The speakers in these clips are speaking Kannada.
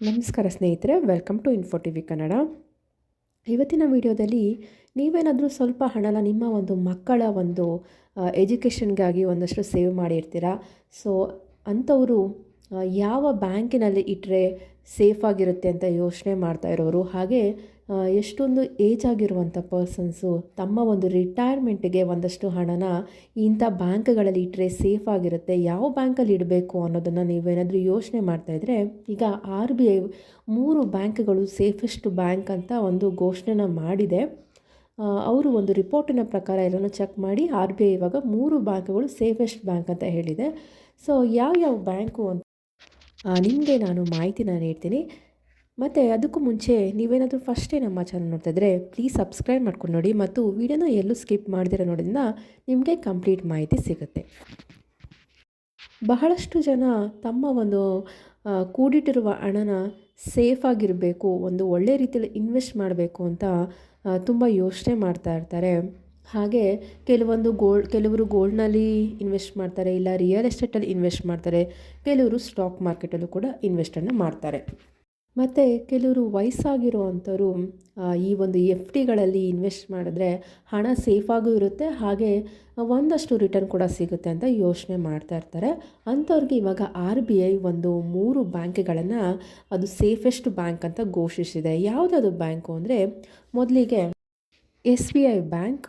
ನಮಸ್ಕಾರ ಸ್ನೇಹಿತರೆ welcome to info T V Kannada ಇವತ್ತಿನ ವಿಡಿಯೋದಲ್ಲಿ ನೀವೇನಾದರೂ ಸ್ವಲ್ಪ ಹಣನ ನಿಮ್ಮ ಒಂದು ಮಕ್ಕಳ ಒಂದು ಎಜುಕೇಷನ್ಗಾಗಿ ಒಂದಷ್ಟು ಸೇವ್ ಮಾಡಿರ್ತೀರಾ? ಸೊ ಅಂಥವರು ಯಾವ ಬ್ಯಾಂಕಿನಲ್ಲಿ ಇಟ್ಟರೆ ಸೇಫ್ ಆಗಿರುತ್ತೆ ಅಂತ ಯೋಚನೆ ಮಾಡ್ತಾ ಇರೋರು, ಹಾಗೆ ಎಷ್ಟೊಂದು ಏಜ್ ಆಗಿರುವಂಥ ಪರ್ಸನ್ಸು ತಮ್ಮ ಒಂದು ರಿಟೈರ್ಮೆಂಟ್ಗೆ ಒಂದಷ್ಟು ಹಣನ ಇಂಥ ಬ್ಯಾಂಕ್ಗಳಲ್ಲಿ ಇಟ್ಟರೆ ಸೇಫ್ ಆಗಿರುತ್ತೆ, ಯಾವ ಬ್ಯಾಂಕಲ್ಲಿ ಇಡಬೇಕು ಅನ್ನೋದನ್ನು ನೀವೇನಾದರೂ ಯೋಚನೆ ಮಾಡ್ತಾ ಇದ್ದರೆ ಈಗ ಆರ್ ಬಿ ಐ ಮೂರು ಬ್ಯಾಂಕ್ಗಳು ಸೇಫೆಸ್ಟ್ ಬ್ಯಾಂಕ್ ಅಂತ ಒಂದು ಘೋಷಣೆನ ಮಾಡಿದೆ. ಅವರು ಒಂದು ರಿಪೋರ್ಟಿನ ಪ್ರಕಾರ ಎಲ್ಲನೂ ಚೆಕ್ ಮಾಡಿ ಆರ್ ಬಿ ಐ ಇವಾಗ ಮೂರು ಬ್ಯಾಂಕ್ಗಳು ಸೇಫೆಸ್ಟ್ ಬ್ಯಾಂಕ್ ಅಂತ ಹೇಳಿದೆ. ಸೊ ಯಾವ ಬ್ಯಾಂಕು ಅಂತ ನಿಮಗೆ ನಾನು ಮಾಹಿತಿನ ನೀಡ್ತೀನಿ ಮತ್ತು ಅದಕ್ಕೂ ಮುಂಚೆ ನೀವೇನಾದರೂ ಫಸ್ಟೇ ನಮ್ಮ ಚಾನಲ್ ನೋಡ್ತಿದ್ರೆ ಪ್ಲೀಸ್ ಸಬ್ಸ್ಕ್ರೈಬ್ ಮಾಡ್ಕೊಂಡು ನೋಡಿ ಮತ್ತು ವಿಡಿಯೋನ ಎಲ್ಲೂ ಸ್ಕಿಪ್ ಮಾಡ್ದಿರ ನೋಡೋದ್ರಿಂದ ನಿಮಗೆ ಕಂಪ್ಲೀಟ್ ಮಾಹಿತಿ ಸಿಗುತ್ತೆ. ಬಹಳಷ್ಟು ಜನ ತಮ್ಮ ಒಂದು ಕೂಡಿಟ್ಟಿರುವ ಹಣನ ಸೇಫ್ ಆಗಿರಬೇಕು, ಒಂದು ಒಳ್ಳೆ ರೀತಿಯಲ್ಲಿ ಇನ್ವೆಸ್ಟ್ ಮಾಡಬೇಕು ಅಂತ ತುಂಬ ಯೋಚನೆ ಮಾಡ್ತಾ ಇರ್ತಾರೆ. ಹಾಗೆ ಕೆಲವೊಂದು ಗೋಲ್ಡ್ ಕೆಲವರು ಗೋಲ್ಡ್ನಲ್ಲಿ ಇನ್ವೆಸ್ಟ್ ಮಾಡ್ತಾರೆ, ಇಲ್ಲ ರಿಯಲ್ ಎಸ್ಟೇಟಲ್ಲಿ ಇನ್ವೆಸ್ಟ್ ಮಾಡ್ತಾರೆ, ಕೆಲವರು ಸ್ಟಾಕ್ ಮಾರ್ಕೆಟಲ್ಲೂ ಕೂಡ ಇನ್ವೆಸ್ಟನ್ನು ಮಾಡ್ತಾರೆ. ಮತ್ತು ಕೆಲವರು ವಯಸ್ಸಾಗಿರೋ ಅಂಥವ್ರು ಈ ಒಂದು ಎಫ್ ಡಿಗಳಲ್ಲಿ ಇನ್ವೆಸ್ಟ್ ಮಾಡಿದ್ರೆ ಹಣ ಸೇಫಾಗೂ ಇರುತ್ತೆ, ಹಾಗೆ ಒಂದಷ್ಟು ರಿಟರ್ನ್ ಕೂಡ ಸಿಗುತ್ತೆ ಅಂತ ಯೋಚನೆ ಮಾಡ್ತಾ ಇರ್ತಾರೆ. ಅಂಥವ್ರಿಗೆ ಇವಾಗ ಆರ್ ಬಿ ಐ ಒಂದು ಮೂರು ಬ್ಯಾಂಕ್ಗಳನ್ನು ಅದು ಸೇಫೆಸ್ಟ್ ಬ್ಯಾಂಕ್ ಅಂತ ಘೋಷಿಸಿದೆ. ಯಾವುದಾದ್ರು ಬ್ಯಾಂಕು ಅಂದರೆ ಮೊದಲಿಗೆ S B I bank,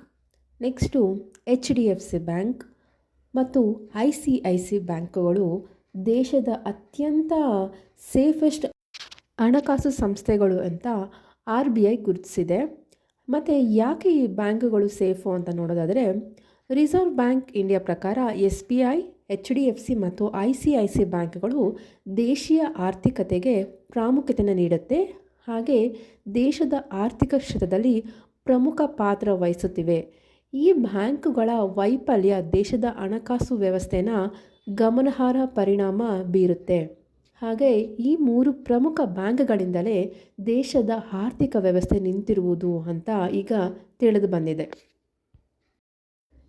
next H D F C bank, ಮತ್ತು ಐ ಸಿ ಐ ಸಿ ಬ್ಯಾಂಕುಗಳು ದೇಶದ ಅತ್ಯಂತ ಸೇಫೆಸ್ಟ್ ಹಣಕಾಸು ಸಂಸ್ಥೆಗಳು ಅಂತ ಆರ್ ಬಿ ಐ ಗುರುತಿಸಿದೆ. ಮತ್ತು ಯಾಕೆ ಈ ಬ್ಯಾಂಕುಗಳು ಸೇಫು ಅಂತ ನೋಡೋದಾದರೆ, ರಿಸರ್ವ್ ಬ್ಯಾಂಕ್ ಇಂಡಿಯಾ ಪ್ರಕಾರ S B I, H D F C ಮತ್ತು ಐ ಸಿ ಐ ಸಿ ಬ್ಯಾಂಕ್ಗಳು ದೇಶೀಯ ಆರ್ಥಿಕತೆಗೆ ಪ್ರಾಮುಖ್ಯತೆಯನ್ನು ನೀಡುತ್ತೆ. ಹಾಗೆ ದೇಶದ ಆರ್ಥಿಕ ಕ್ಷೇತ್ರದಲ್ಲಿ ಪ್ರಮುಖ ಪಾತ್ರ ವಹಿಸುತ್ತಿವೆ. ಈ ಬ್ಯಾಂಕುಗಳ ವೈಫಲ್ಯ ದೇಶದ ಹಣಕಾಸು ವ್ಯವಸ್ಥೆನ ಗಮನಾರ್ಹ ಪರಿಣಾಮ ಬೀರುತ್ತೆ. ಹಾಗೆ ಈ ಮೂರು ಪ್ರಮುಖ ಬ್ಯಾಂಕ್ಗಳಿಂದಲೇ ದೇಶದ ಆರ್ಥಿಕ ವ್ಯವಸ್ಥೆ ನಿಂತಿರುವುದು ಅಂತ ಈಗ ತಿಳಿದು ಬಂದಿದೆ.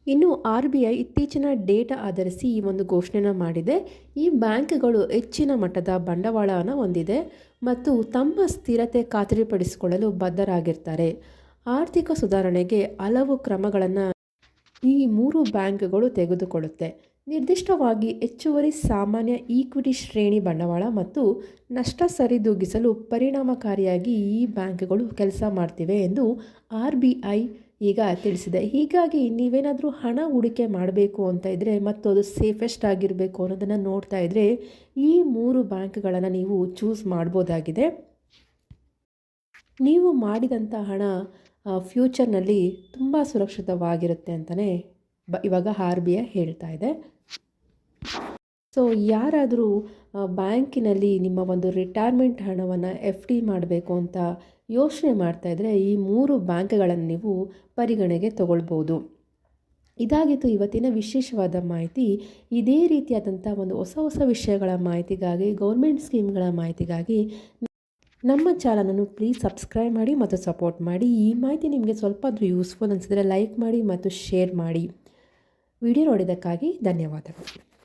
ಇನ್ನು ಆರ್ ಬಿ ಐ ಇತ್ತೀಚಿನ ಡೇಟಾ ಆಧರಿಸಿ ಈ ಒಂದು ಘೋಷಣೆನ ಮಾಡಿದೆ. ಈ ಬ್ಯಾಂಕ್ಗಳು ಹೆಚ್ಚಿನ ಮಟ್ಟದ ಬಂಡವಾಳವನ್ನು ಹೊಂದಿದೆ ಮತ್ತು ತಮ್ಮ ಸ್ಥಿರತೆ ಖಾತರಿಪಡಿಸಿಕೊಳ್ಳಲು ಬದ್ಧರಾಗಿರ್ತಾರೆ. ಆರ್ಥಿಕ ಸುಧಾರಣೆಗೆ ಹಲವು ಕ್ರಮಗಳನ್ನು ಈ ಮೂರು ಬ್ಯಾಂಕ್ಗಳು ತೆಗೆದುಕೊಳ್ಳುತ್ತೆ. ನಿರ್ದಿಷ್ಟವಾಗಿ ಹೆಚ್ಚುವರಿ ಸಾಮಾನ್ಯ ಈಕ್ವಿಟಿ ಶ್ರೇಣಿ ಬಂಡವಾಳ ಮತ್ತು ನಷ್ಟ ಸರಿದೂಗಿಸಲು ಪರಿಣಾಮಕಾರಿಯಾಗಿ ಈ ಬ್ಯಾಂಕ್ಗಳು ಕೆಲಸ ಮಾಡ್ತಿವೆ ಎಂದು ಆರ್ ಬಿ ಐ ಈಗ ತಿಳಿಸಿದೆ. ಹೀಗಾಗಿ ನೀವೇನಾದರೂ ಹಣ ಹೂಡಿಕೆ ಮಾಡಬೇಕು ಅಂತ ಇದ್ದರೆ ಮತ್ತು ಅದು ಸೇಫೆಸ್ಟ್ ಆಗಿರಬೇಕು ಅನ್ನೋದನ್ನು ನೋಡ್ತಾ ಇದ್ದರೆ ಈ ಮೂರು ಬ್ಯಾಂಕ್ಗಳನ್ನು ನೀವು ಚೂಸ್ ಮಾಡ್ಬೋದಾಗಿದೆ. ನೀವು ಮಾಡಿದಂಥ ಹಣ ಫ್ಯೂಚರ್ನಲ್ಲಿ ತುಂಬ ಸುರಕ್ಷಿತವಾಗಿರುತ್ತೆ ಅಂತಲೇ ಬ ಇವಾಗ ಆರ್ ಬಿ ಐ ಹೇಳ್ತಾ ಇದೆ. ಸೊ ಯಾರಾದರೂ ಬ್ಯಾಂಕಿನಲ್ಲಿ ನಿಮ್ಮ ಒಂದು ರಿಟೈರ್ಮೆಂಟ್ ಹಣವನ್ನು ಎಫ್ ಡಿ ಮಾಡಬೇಕು ಅಂತ ಯೋಚನೆ ಮಾಡ್ತಾ ಇದ್ದರೆ ಈ ಮೂರು ಬ್ಯಾಂಕ್ಗಳನ್ನು ನೀವು ಪರಿಗಣೆಗೆ ತಗೊಳ್ಬೋದು. ಇದಾಗಿತ್ತು ಇವತ್ತಿನ ವಿಶೇಷವಾದ ಮಾಹಿತಿ. ಇದೇ ರೀತಿಯಾದಂಥ ಒಂದು ಹೊಸ ಹೊಸ ವಿಷಯಗಳ ಮಾಹಿತಿಗಾಗಿ, ಗೌರ್ಮೆಂಟ್ ಸ್ಕೀಮ್ಗಳ ಮಾಹಿತಿಗಾಗಿ ನಮ್ಮ ಚಾನಲನ್ನು ಪ್ಲೀಸ್ ಸಬ್ಸ್ಕ್ರೈಬ್ ಮಾಡಿ ಮತ್ತು ಸಪೋರ್ಟ್ ಮಾಡಿ. ಈ ಮಾಹಿತಿ ನಿಮಗೆ ಸ್ವಲ್ಪ ಆದರೂ ಯೂಸ್ಫುಲ್ ಅನಿಸಿದರೆ ಲೈಕ್ ಮಾಡಿ ಮತ್ತು ಶೇರ್ ಮಾಡಿ. ವಿಡಿಯೋ ನೋಡಿದ್ದಕ್ಕಾಗಿ ಧನ್ಯವಾದಗಳು.